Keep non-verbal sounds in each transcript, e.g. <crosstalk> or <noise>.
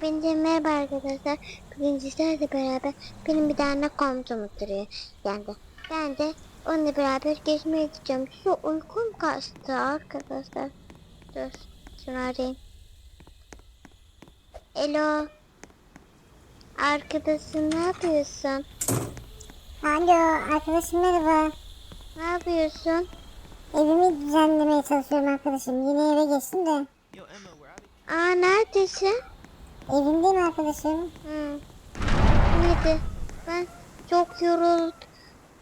Hepinize merhaba arkadaşlar. Bugün sizlerle beraber benim bir tane komşum oturuyor. Yani ben de onunla beraber gezmeye gideceğim. Şu uykum kaçtı arkadaşlar. Dur şunu arayayım. Alo. Arkadaşım ne yapıyorsun? Alo arkadaşım merhaba. Ne yapıyorsun? Evimi düzenlemeye çalışıyorum arkadaşım. Yeni eve geçtim de. Aa neredesin? Evimdeyim arkadaşım. Hı. Neydi? Ben çok yoruldum.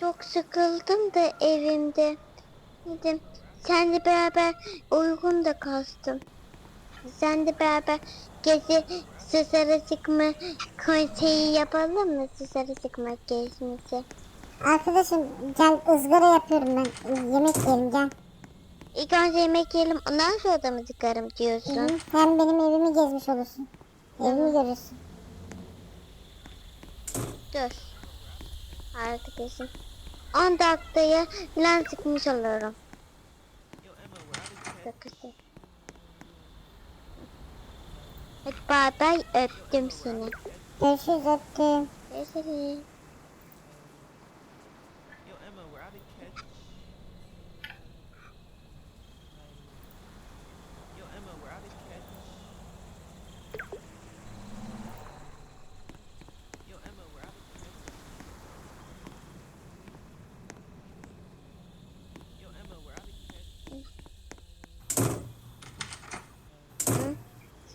Çok sıkıldım da evimde. Dedim senle beraber uygun da kastım. Senle beraber gezi sısarı sıkma konseyi yapalım mı? Sısarı sıkma gezmesi. Arkadaşım gel ızgara yapıyorum ben. Yemek yiyelim gel. İlk önce yemek yiyelim ondan sonra da mı çıkarım Hı diyorsun? hı. Hem benim evimi gezmiş olursun. Evimi görürsün. Dur. Kesin. 10 dakikaya lan sıkmış olurum. Sakızı. Hadi bay bay öptüm seni. Görüşürüz öptüm. Görüşürüz.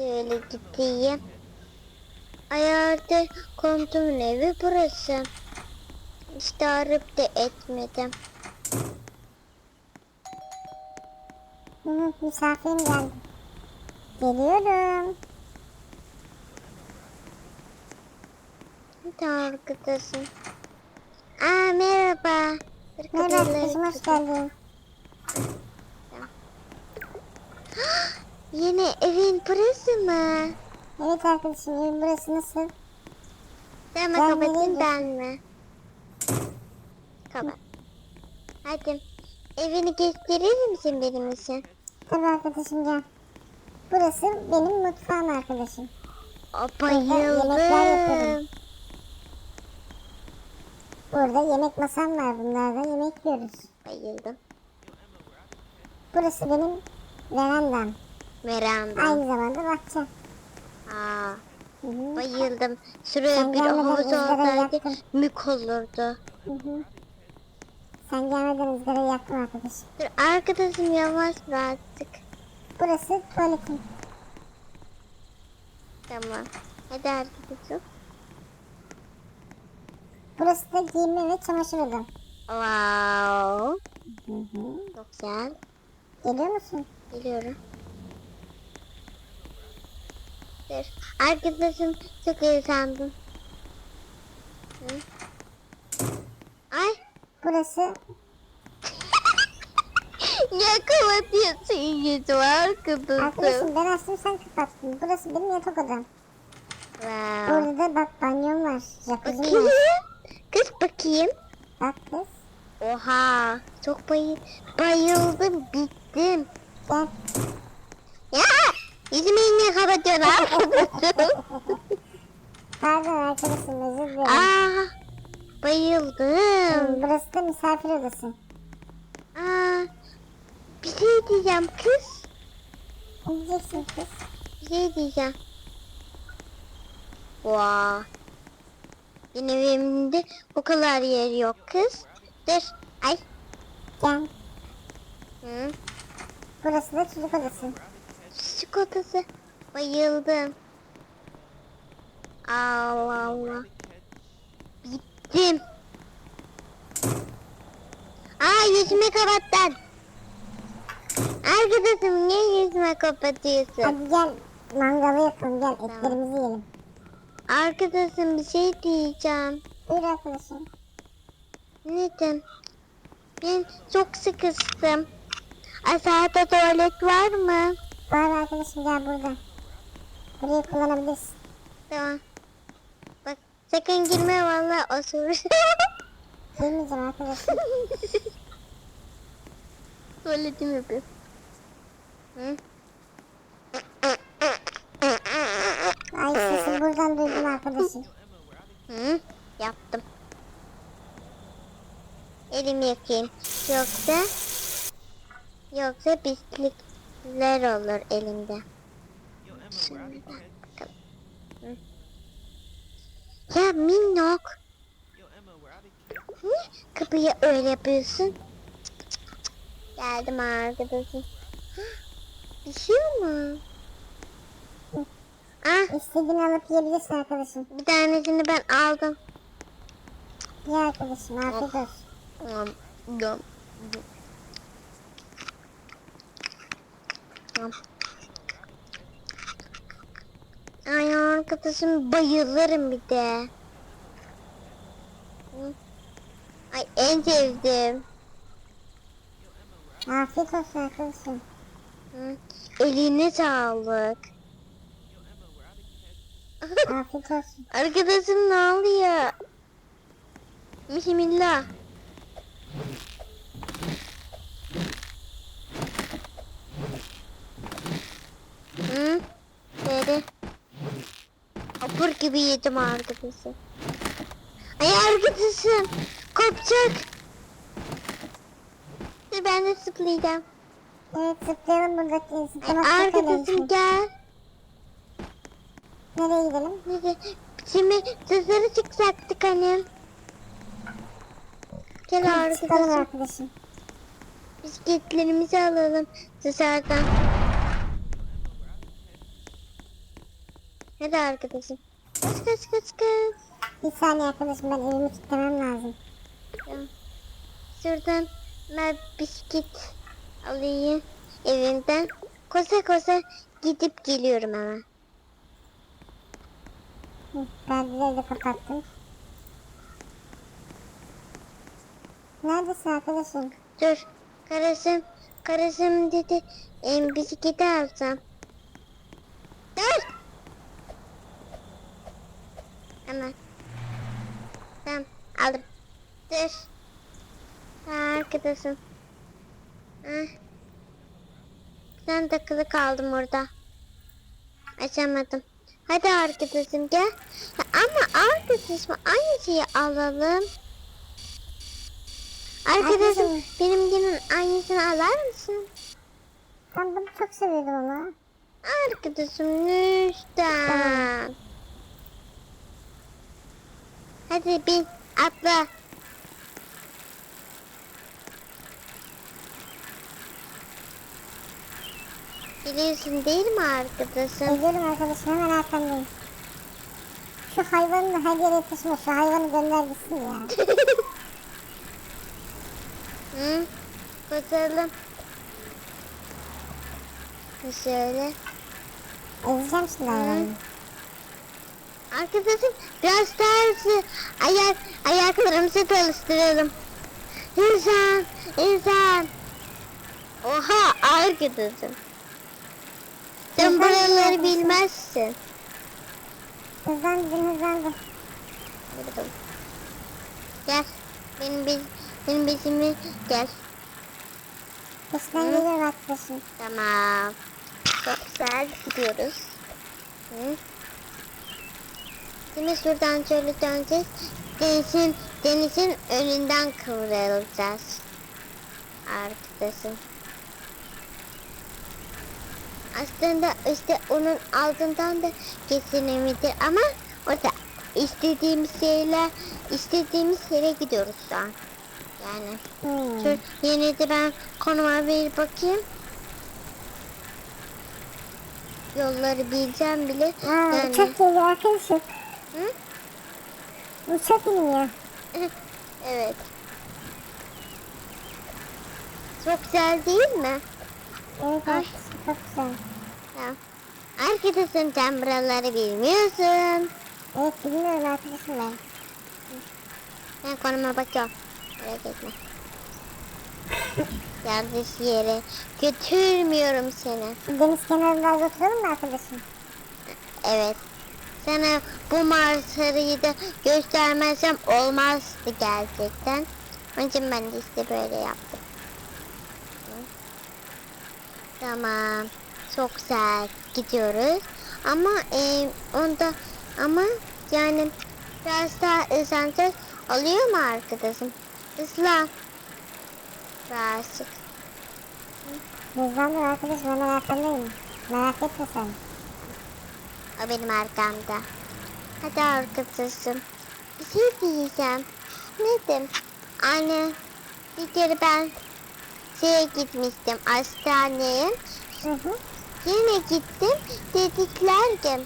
Şöyle gideyim. Ayarda komşumun evi burası. İşte arayıp da etmedim. Hı misafirim geldi. Geliyorum. Hadi arkadaşım. Aa merhaba. Merhaba arkadaşım hoş geldin. Yine evin burası mı? Evet arkadaşım evim burası nasıl? Sen mi Ben kapatayım ben mi? Kapat. Hadi. Evini gösterir misin benim için? Tabii arkadaşım gel. Burası benim mutfağım arkadaşım. O bayıldım. Burada yemek masam var bunlarda yemek yiyoruz. Bayıldım. Burası benim verandam. Veranda. Aynı zamanda bahçem. Aa, Hı hı. bayıldım. Şuraya Sen bir havuz olsaydı mük olurdu. Hı hı. Sen gelmeden ızgarayı yaktım arkadaşım. Dur arkadaşım yavaş birazcık. Burası tuvaletim. Tamam. Hadi arkadaşım. Burası da giyinme ve çamaşır odam. Wow. Hı hı. Çok güzel. Geliyor musun? Geliyorum. Dur. Arkadaşım çok iyi sandım. Hı? Ay. Burası <laughs> Niye kapatıyorsun yüzü arkadaşım? arkadaşım ben açtım sen kapattın. Burası benim yatak odam. Wow. Burada da bak banyom var. Bakayım. var. Kız bakayım. Bak kız. Oha. Çok bayıl bayıldım. Bittim. Gel. Ya. Yüzümü niye kapatıyorsun arkadaşım? <laughs> Pardon arkadaşım özür dilerim. Aa. Bayıldım. Burası da misafir odası. Aa. Bir şey diyeceğim kız. Diyeceksin kız? Bir şey diyeceğim. Vaa. Benim evimde bu kadar yer yok kız. Dur. Ay. Gel. Hı. Burası da çocuk odası. Odası. Bayıldım. Allah Allah. Bittim. Aa yüzümü kapattın. Arkadaşım niye yüzüme kapatıyorsun? Hadi gel mangalı yapalım gel etlerimizi yiyelim. Arkadaşım bir şey diyeceğim. Buyur arkadaşım. Neden? Ben çok sıkıştım. Aşağıda tuvalet var mı? Var arkadaşım gel burada. Burayı kullanabilirsin. Tamam. Bak sakın girme valla osurur. <laughs> Girmeyeceğim arkadaşım. <laughs> Tuvaletimi yapıyorum. Hı? Ay sus buradan duydum arkadaşım. Hı, yaptım. Elimi yakayım. Yoksa yoksa pislikler olur elimde. Yo, Emma, where I be catch? Ya minnok. Niye kapıyı öyle yapıyorsun? Geldim arkadaşım. Bir şey mi? Ah İstediğini alıp yiyebilirsin arkadaşım. bir tanesini ben aldım. Ye arkadaşım afiyet olsun. Yum, yum, yum. Yum. Ay arkadaşım bayılırım bir de. Ay en sevdiğim. Afiyet olsun arkadaşım. Eline sağlık. Afiyet olsun. Arkadaşım ne oluyor? Bismillah. Hı? Dedi. Hapur gibi yedim arkadaşım. Ay arkadaşım. Kopacak. Ben de zıplayacağım. Evet zıplayalım buradaki Ay, zıplamak arkadaşım gel. Nereye gidelim? Hadi. Şimdi dışarı çıkacaktık annem. Gel çıkalım arkadaşım. arkadaşım. Bisikletlerimizi alalım dışarıdan. Hadi arkadaşım. Kaç kaç kaç kaç. Bir saniye arkadaşım ben evimi kilitlemem lazım. Tamam. Şuradan ben bisiklet alayım evimden. Kosa kosa gidip geliyorum hemen. Perdeleri de kapattım. Neredesin arkadaşım? Dur. Karısım, karısım dedi em, bisikleti alsam. Dur. Hemen. Tamam aldım. Dur. Ha, arkadaşım. Ah. Sen takılı kaldım orada. Açamadım. Hadi arkadaşım gel. Ha, ama arkadaşım aynı şeyi alalım. Arkadaşım Arkadaşım. benimkinin aynısını alır mısın? Ben bunu çok seviyordum ama. Arkadaşım lütfen. Hadi bin atla. Biliyorsun değil mi arkadaşım? Ediyorum arkadaşım hemen arkandayım. Şu hayvanı her yere taşıma. Şu hayvanı gönder gitsin ya. <laughs> Hı? Bakalım. Şöyle. Ezeceğim şimdi hayvanı. Arkadaşım biraz tersi. Ayak, ayaklarımızı çalıştıralım. İnsan, insan. Oha arkadaşım. Sen buraları bilmezsin. Hızlandı hızlandı. Hadi bakalım. Gel. Benim biz, benim bizimi gel. Hı. geliyorum arkadaşım. Tamam. Çok güzel gidiyoruz. Hı. Şimdi şuradan şöyle döneceğiz. Denizin, denizin önünden kıvrılacağız. Arkadaşım. Aslında işte onun altından da kesinlikle ama orada istediğimiz şeyler istediğimiz yere gidiyoruz şu an. Yani Hmm. Dur, yine de ben konuma bir bakayım. Yolları bileceğim bile. Aa, yani. uçak geliyor arkadaşım. Hı? Uçak iniyor. <laughs> evet. Çok güzel değil mi? Evet Ay. Çok güzel. Arkadaşım sen buraları bilmiyorsun. Evet bilmiyorum arkadaşım ben. Ben konuma bakıyorum. Merak etme. Yanlış yere götürmüyorum seni. Deniz kenarında oturalım mı arkadaşım? Evet. Sana bu manzarayı da göstermezsem olmazdı gerçekten. Onun için ben de işte böyle yaptım. Hı. Tamam. Çok güzel gidiyoruz. Ama e, onda Ama yani biraz daha ıslanacak oluyor mu arkadaşım? Islan. Birazcık. Hızlandır arkadaş ben arkandayım. Merak etme sen. O benim arkamda. Hadi arkadaşım. Bir şey diyeceğim. Nedim? Anne bir kere ben şeye gitmiştim hastaneye. Hı hı. Yine gittim. Dedikler ki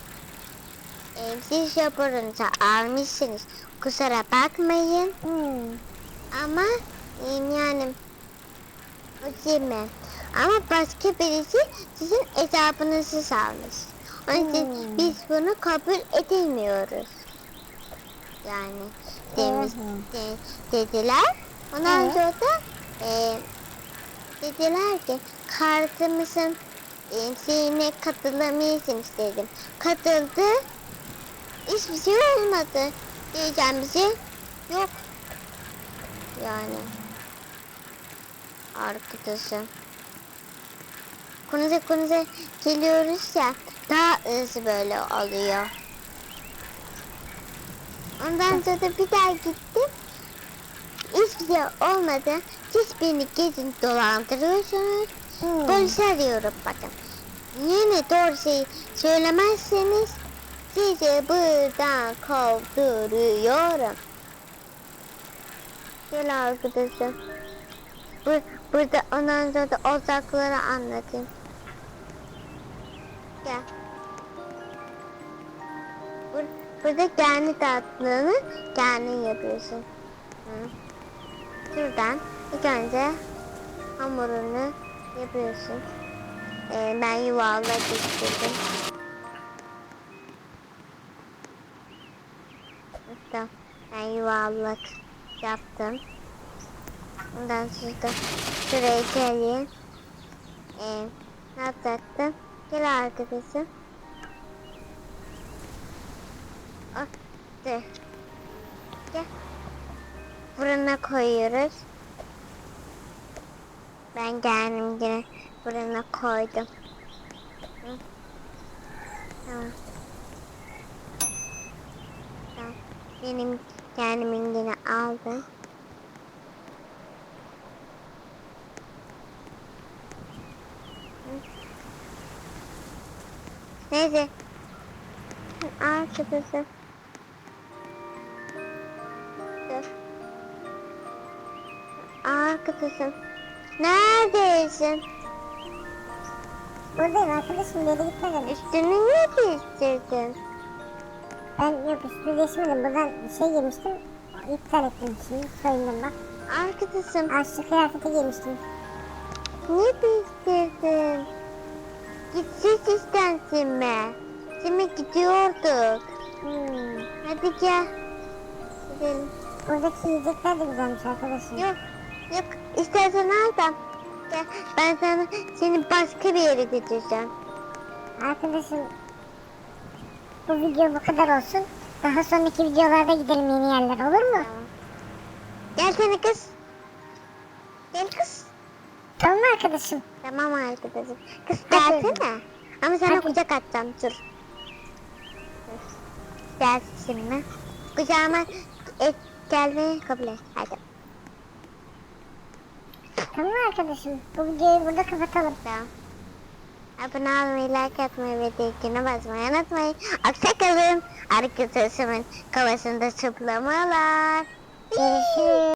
e, siz raporunuzu almışsınız. Kusura bakmayın. Hmm. Ama e, yani o mi? Ama başka birisi sizin hesabınızı salmış. Onun için Hmm. biz bunu kabul edemiyoruz. Yani demiş, de- dediler. Ondan Evet. sonra da e, dediler ki kartımızın e, şeyine katılamıyorsunuz dedim. Katıldı. Hiçbir şey olmadı. Diyeceğim bir şey yok. Yani. Arkadaşım. Konuza konuza geliyoruz ya daha hızlı böyle oluyor. Ondan sonra bir daha gittim. Şey olmadı. Siz beni gezin dolandırıyorsunuz. Hmm. Polis arıyorum bakın. Yine doğru şeyi söylemezseniz sizi buradan kovduruyorum. Şöyle arkadaşım. Bu, burada ondan sonra da uzakları anlatayım. Gel. Bur, burada kendi tatlılığını kendin yapıyorsun. Hı. Şuradan ilk önce hamurunu yapıyorsun. Ee, ben yuvarlak istedim. Tamam. Ben yuvarlak yaptım. Ondan sonra şuraya geleyim. Ee, ne yapacaktım? Gel arkadaşım. Ah, dur. Gel. Fırına koyuyoruz. Ben kendim yine fırına koydum. Hı. Tamam. Tamam. Benim kendimin yine aldım. Neyse. Arkadaşım. Arkadaşım. Neredesin? Buradayım arkadaşım bir yere gitmedim. Üstünü niye değiştirdin? Ben yok üstümü değişmedim. Buradan şey giymiştim. İptal ettim şimdi. Soyundum bak. Arkadaşım Aşçı kıyafeti giymiştim. niye değiştirdin? Gideceğiz istensin mi? Şimdi gidiyorduk. Hmm. Hadi gel. Gidelim. Buradaki yiyecekler de güzelmiş arkadaşım. Yok yok istersen al da. Gel, ben sana seni başka bir yere götüreceğim. Arkadaşım bu video bu kadar olsun. Daha sonraki videolarda gidelim yeni yerler olur mu? Gelsene kız. Gel kız. Tamam mı arkadaşım? Tamam arkadaşım. Kız Hadi. gelsene. Ama sana Hadi. kucak atacağım dur. Gel şimdi. Kucağıma et, gelmeyi kabul et. Hadi. Tamam arkadaşım? Bu videoyu burada kapatalım. Tamam. Abone olmayı, like atmayı ve dilkine basmayı unutmayın. Hoşçakalın. Arkadaşımın kafasında zıplamalar. Görüşürüz.